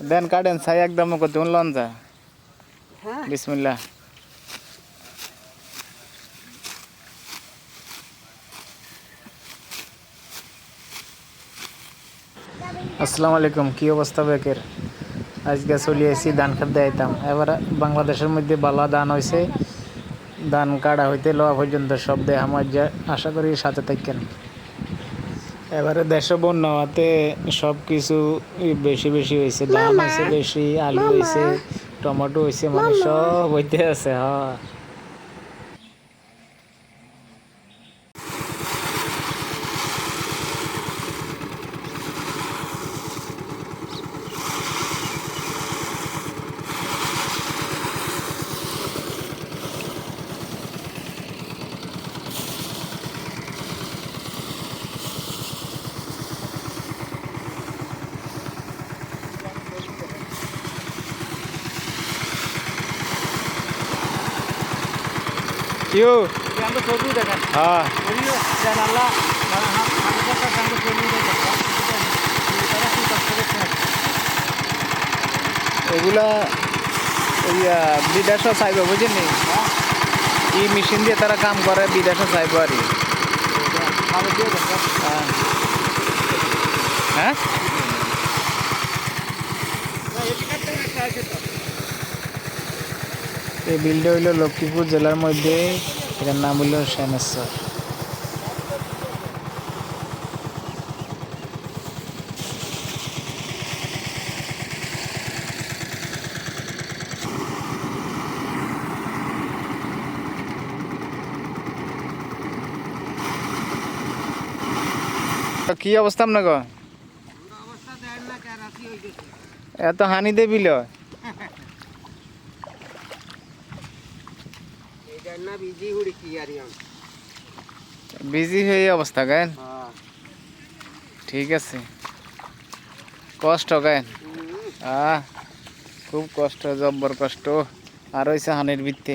দেন কাটেন ছাই একদম করতে লন যা। হ্যাঁ। বিসমিল্লা আসসালামু আলাইকুম কি অবস্থা বেকের আজকে চলে আসি ধান খেতে আইতাম। এবার বাংলাদেশের মধ্যে বালা ধান হয়েছে ধান কাটা হইতে লওয়া পর্যন্ত সব দেহ আমার যা আশা করি সাথে থাকেন এবারে দেশ বন্যা হওয়াতে সব কিছু বেশি বেশি হয়েছে ধান হয়েছে বেশি আলু হয়েছে টমেটো হয়েছে মানে সব হইতে আছে হ্যাঁ। কিউ আমরা ছবি দেখেন হ্যাঁ এগুলা বিদেশও চাইব বুঝিনি মেশিন দিয়ে তারা কাম করে বিদেশও চাইব আর। ভালো হ্যাঁ। এই বিলটা হইল লক্ষ্মীপুর জেলার মধ্যে। এটার নাম হইল তো কি অবস্থা আপনার এত হানি দে বিল এই দেন না বিজি হুড়ি কি আর বিজি হয়ে অবস্থা কেন হ্যাঁ। ঠিক আছে। কষ্ট কেন আহ খুব কষ্ট জব্বর কষ্ট। আর হয়েছে হানের ভিত্তি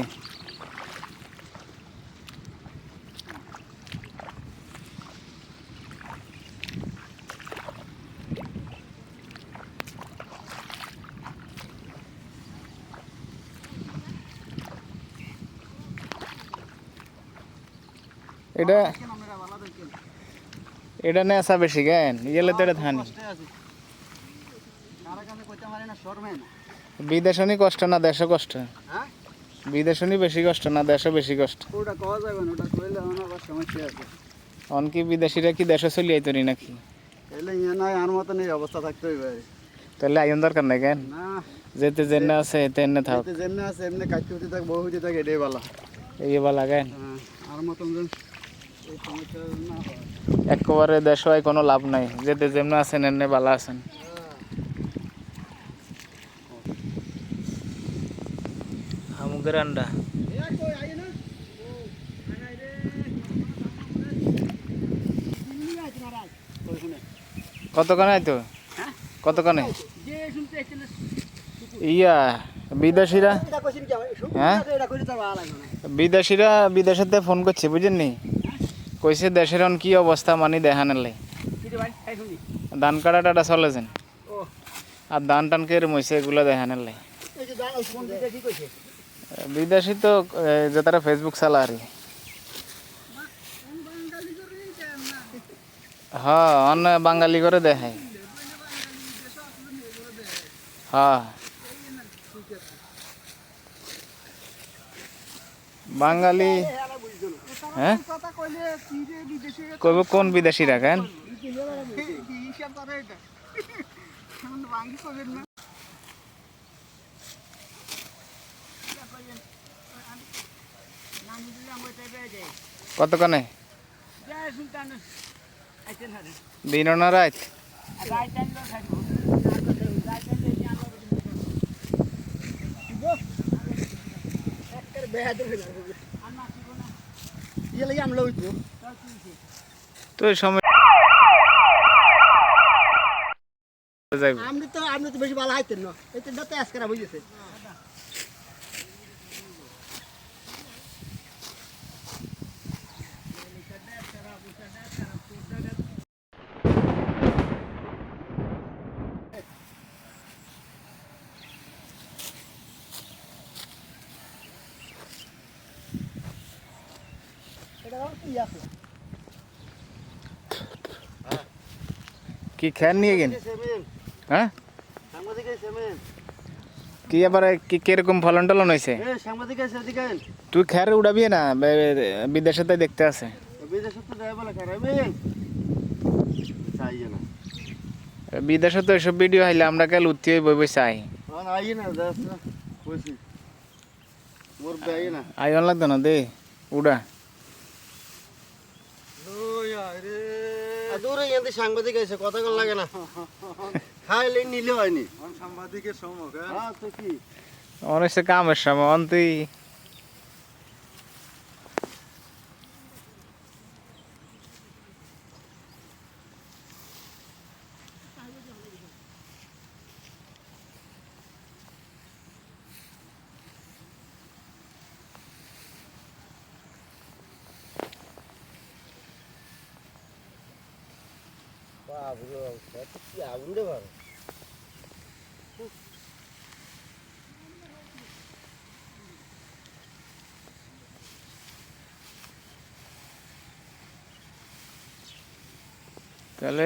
এটা ভালো এটা নেশা বেশি কেন? ইয়েলে তো এটা ধানি। কষ্টে আছি কারা কাছে কইতে পারে না শর্মে না বিদেশনি কষ্ট না দেশে কষ্ট? হ্যাঁ? বিদেশনি বেশি কষ্ট না দেশে বেশি কষ্ট? ওটা কওয়া যাবে না ওটা কইলে আমার সমস্যা আছে। অনকি বিদেশিরা কি দেশে চলি আইতরি নাকি? এলে ইয়ে নাই আর এই অবস্থা থাকতে হইবে। তাহলে আইন দরকার নাই কেন? না। যেতে জেনে আছে তেনে থাক। যেমনি আছে এমনি কাটতে হতে থাক বহু হতে থাক এটাই ভালো এই বলা কেন? হ্যাঁ আর মতন একেবারে দেশ হয় কোনো লাভ নাই। যেতে যেমন আছেন এমনি বালা আছেন। আমুকের আন্ডা। কতখানে আইতো? কতখানে? ইয়া বিদেশিরা? হ্যাঁ? বিদেশিরা বিদেশেতে ফোন করছে বুঝেননি? কইছে দেশের কি অবস্থা মানি দেখা লাই ধান কাটাটা চলেছেন আর ধান টান কে রমইছে এগুলো দেখানের লাই বিদেশি তো যে তারা ফেসবুক চালা আর। হ্যাঁ অন্য বাঙালি করে দেখায়। হ্যাঁ। বাঙালি হ্যাঁ? কোন বিদেশি রাখেন কতক্ষণে? দিন না রাত? তো সময় আপনি তো আপনি তো বেশি ভালো হাইতেন না। এই তো আজকে খারাপ হয়ে গেছে কি খেয়ার নিয়ে গেন হ্যাঁ? কি এবার কি কীরকম ফলন টলন হয়েছে তুই খেয়ার উড়াবি না বিদেশে তাই দেখতে আছে। বিদেশে তো এসব ভিডিও হাইলে আমরা কাল উঠতে বই বই চাই। না। আইন লাগতো না দে উড়া। দূরে এতে সাংবাদিক আছে কথা কল লাগে না। খাইলে নিলে হয়নি। সাংবাদিকের সমক হ্যাঁ তো কি? অনেক কামের সময় অন্তুই। বাবরে কত কি আগুন রে বাবা তাহলে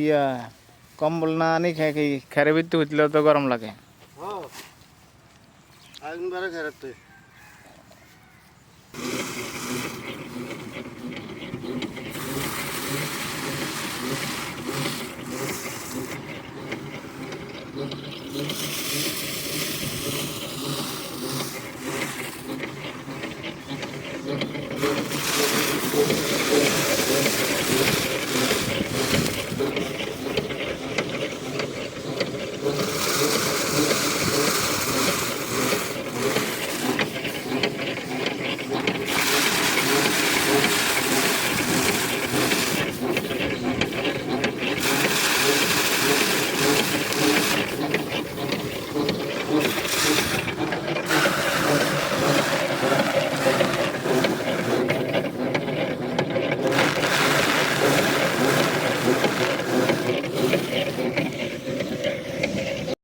ইয়া কম্বল না আনি খাই খাই খেরে ভিত্তি উঠলে তো গরম লাগে হ্যাঁ আগুন বারে খারাপ তো